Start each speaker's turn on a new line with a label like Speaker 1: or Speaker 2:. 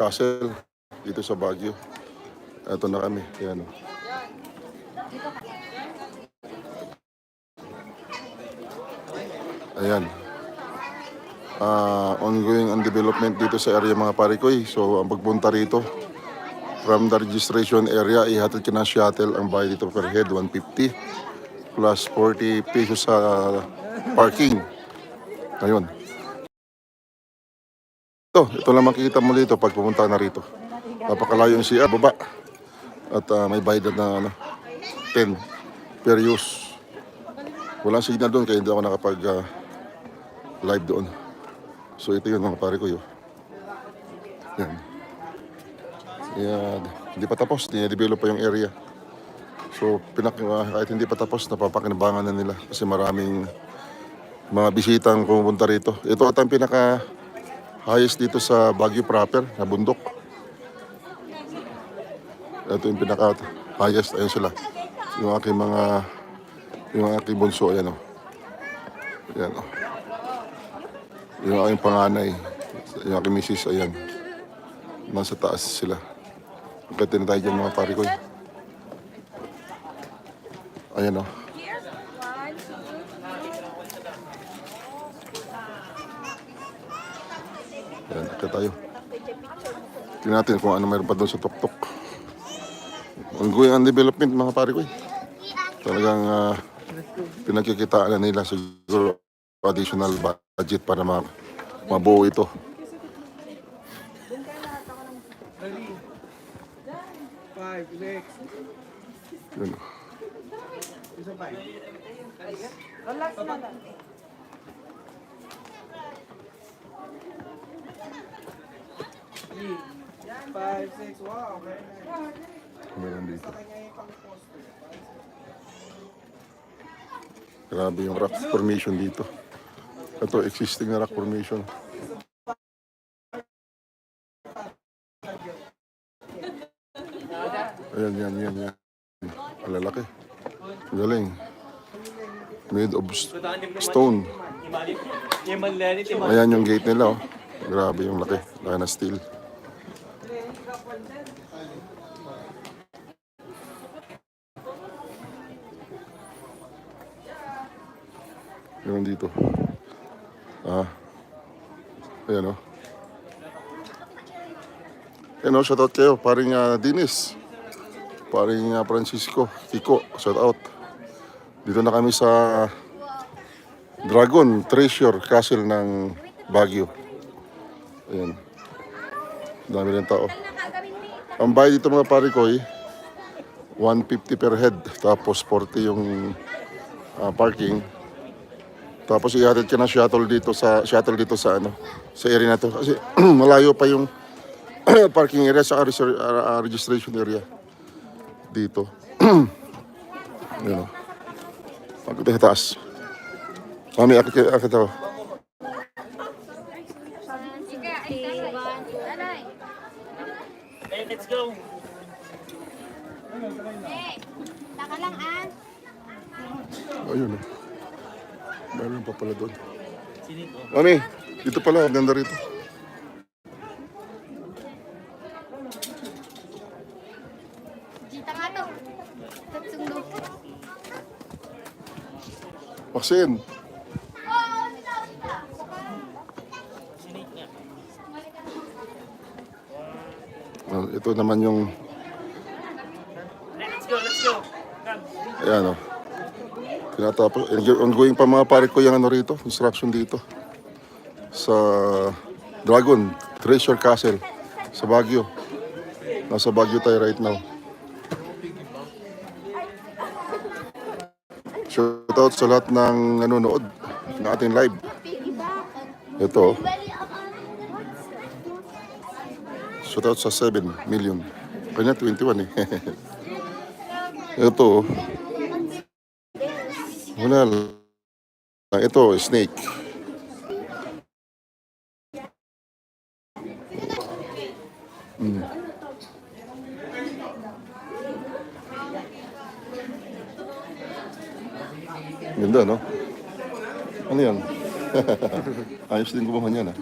Speaker 1: Castle dito sa Baguio. Ito na kami. Ayan. oh. Ayan. Ah, ongoing ang development dito sa area mga parikoy. So, ang pagpunta rito, from the registration area, ihatid ka ng shuttle. Ang bayad dito per head, 150 plus 40 pesos sa parking. Ayun. Ito, ito lang makikita mo dito pag pumunta na rito. Napakalayo yung CR, baba. At ah, may bayad na ano, 10 per use. Walang signal doon kaya hindi ako nakapag ah, live doon. So ito yun mga pare ko yun. Yan. Yan. Hindi pa tapos, dinidevelop pa yung area. So pinak ah, kahit hindi pa tapos, napapakinabangan na nila kasi maraming mga bisitang pumupunta rito. Ito at ang pinaka highest dito sa Baguio proper, na bundok. Ito yung pinaka highest, ayun sila. Yung aking mga, yung aking bunso, ayan o. Ayan o. Yung aking panganay, yung aking misis, ayan. Nasa taas sila. Pagka na tayo dyan mga pare ko. Ayan o. Ayan, akit tayo. Tingnan natin kung ano mayroon pa doon sa tuktok. Ongoing ang development mga pare ko. eh. Talagang ah, pinagkikitaan na nila siguro additional budget para ma mabuo ito.
Speaker 2: Five, six.
Speaker 1: Yun.
Speaker 2: Isa pa. Three, five, six. Wow, very nice.
Speaker 1: Grabe yung rock formation dito. Ito, existing na rock formation. Ayan, yan, yan, yan. Malalaki. Galing. Made of stone. Ayan yung gate nila, oh. Grabe yung laki. Laki na steel. Yun dito. Ah. Ayan, oh. Ayan, oh, shoutout kayo. Paring uh, Dinis. Paring uh, Francisco. Kiko, shoutout. Dito na kami sa Dragon Treasure Castle ng Baguio. Ayan. Dami rin tao. Ang bayad dito mga pare ko, eh, 150 per head. Tapos 40 yung ah, parking. Tapos ihatid ka ng shuttle dito sa shuttle dito sa ano sa area na to kasi malayo pa yung parking area sa ah, registration area dito. Yun. Pagod sa taas. Mami, ka- akit ako.
Speaker 3: Okay, let's go.
Speaker 4: Eh, taka lang ah.
Speaker 1: Ayun. Oh. Meron pa pala doon. Mami, dito pala, ang ganda rito.
Speaker 4: Kita nga to. Tatsundo.
Speaker 1: Maxine, oh, ito naman yung,
Speaker 3: Let's go, let's go.
Speaker 1: Ayan o. Tinatapos, eh, ongoing pa mga pare ko yung ano rito, construction dito. Sa Dragon Treasure Castle sa Baguio. Nasa Baguio tayo right now. Shoutout sa lahat ng nanonood ng ating live. Ito, shoutout sa 7 million. Kanya 21 eh. Ito, wala lang. Ito, snake. Ganda, no? Ano yan? Ayos din gumawa niyan, ah.